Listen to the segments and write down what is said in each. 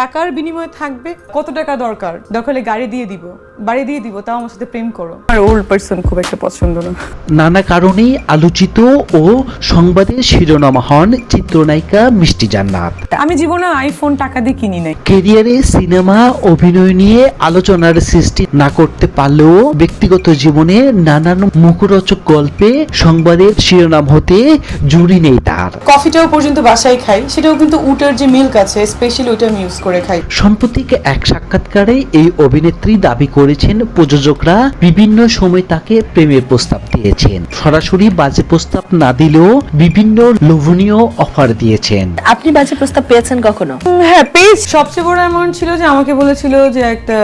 টাকার বিনিময়ে থাকবে কত টাকা দরকার? দরকার হলে গাড়ি দিয়ে দিব বাড়ি দিয়ে দিব তাও আমার সাথে প্রেম করো। আমার ওল্ড পার্সন খুব একটা পছন্দ না। নানা কারণে আলোচিত ও সংবাদের শিরোনাম হন চিত্রনায়িকা মিষ্টি জান্নাত। আমি জীবনে আইফোন টাকা দিয়ে কিনি নাই। কেরিয়ারে সিনেমা অভিনয় নিয়ে আলোচনার সৃষ্টি না করতে পারলেও ব্যক্তিগত জীবনে নানান মুখরোচক গল্পে সংবাদের শিরোনাম হতে জুড়ি নেই তার। কফিটাও পর্যন্ত বাসায় খাই সেটাও কিন্তু উটের যে মিল্ক আছে স্পেশালি ওইটা আমি ইউজ করে। খাই। সম্প্রতিক এক সাক্ষাৎকারে এই অভিনেত্রী দাবি করেছেন প্রযোজকরা বিভিন্ন সময় তাকে প্রেমের প্রস্তাব দিয়েছেন। সরাসরি বাজে প্রস্তাব না দিলেও বিভিন্ন লোভনীয় অফার দিয়েছেন। আপনি বাজে প্রস্তাব পেয়েছেন কখনো? হ্যাঁ পেজ সবচেয়ে বড় অ্যামাউন্ট ছিল যে আমাকে বলেছিল যে একটা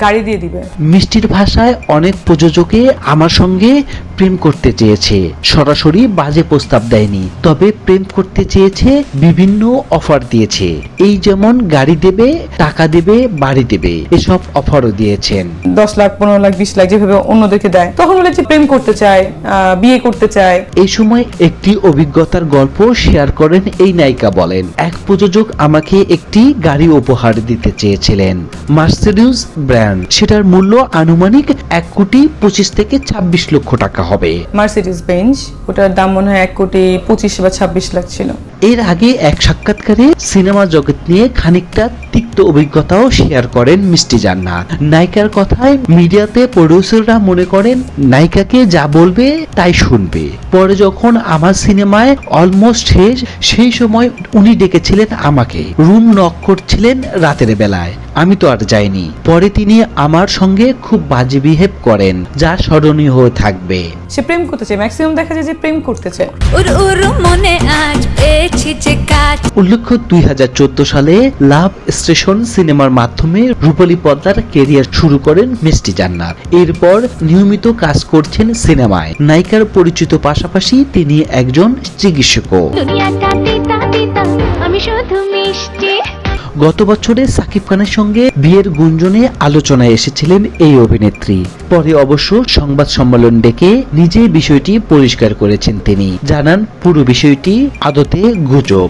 গাড়ি দিয়ে দিবে। মিষ্টির ভাষায় অনেক প্রযোজকে আমার সঙ্গে প্রেম করতে চেয়েছে। সরাসরি বাজে প্রস্তাব দেয়নি তবে প্রেম করতে চেয়েছে বিভিন্ন অফার দিয়েছে। এই যেমন গাড়ি দেবে টাকা দেবে বাড়ি দেবে। এসব অফারও দিয়েছেন। দশ লাখ পনেরো লাখ বিশ লাখ যেভাবে অন্যদেরকে দেয় তখন বলে যে প্রেম করতে চায় বিয়ে করতে চায়। এই সময় একটি অভিজ্ঞতার গল্প শেয়ার করেন এই নায়িকা বলেন এক প্রযোজক আমাকে একটি গাড়ি উপহার দিতে চেয়েছিলেন মার্সিডিউস ব্র্যান্ড। সেটার মূল্য আনুমানিক এক কোটি পঁচিশ থেকে ছাব্বিশ লক্ষ টাকা হবে। মার্সিডিজ বেঞ্চ ওটার দাম মনে হয় এক কোটি পঁচিশ বা ছাব্বিশ লাখ ছিল। এর আগে এক সাক্ষাৎকারে সিনেমা জগৎ নিয়ে খানিকটা তিক্ত অভিজ্ঞতাও শেয়ার করেন মিষ্টি জান্নাত। নায়িকার কথায় মিডিয়াতে প্রডিউসাররা মনে করেন নায়িকাকে যা বলবে তাই শুনবে। পরে যখন আমার সিনেমায় অলমোস্ট শেষ সেই সময় উনি ডেকেছিলেন আমাকে। রুম নক করছিলেন রাতের বেলায়। আমি তো আর যাইনি। পরে তিনি আমার সঙ্গে খুব বাজে বিহেভ করেন যা স্মরণীয় হয়ে থাকবে। সে প্রেম করতে চায় ম্যাক্সিমাম দেখা যায় যে প্রেম করতে চায় উর উর মনে উল্লেখ্য দুই হাজার চোদ্দ সালে লাভ স্টেশন সিনেমার মাধ্যমে রূপালী পদ্মার কেরিয়ার শুরু করেন মিষ্টি জান্নাত। এরপর নিয়মিত কাজ করছেন সিনেমায়। নায়িকার পরিচিত পাশাপাশি তিনি একজন চিকিৎসকও। গত বছরে সাকিব খানের সঙ্গে বিয়ের গুঞ্জনে আলোচনায় এসেছিলেন এই অভিনেত্রী। পরে অবশ্য সংবাদ সম্মেলন ডেকে নিজেই বিষয়টি পরিষ্কার করেছেন তিনি। জানান পুরো বিষয়টি আদতে গুজব।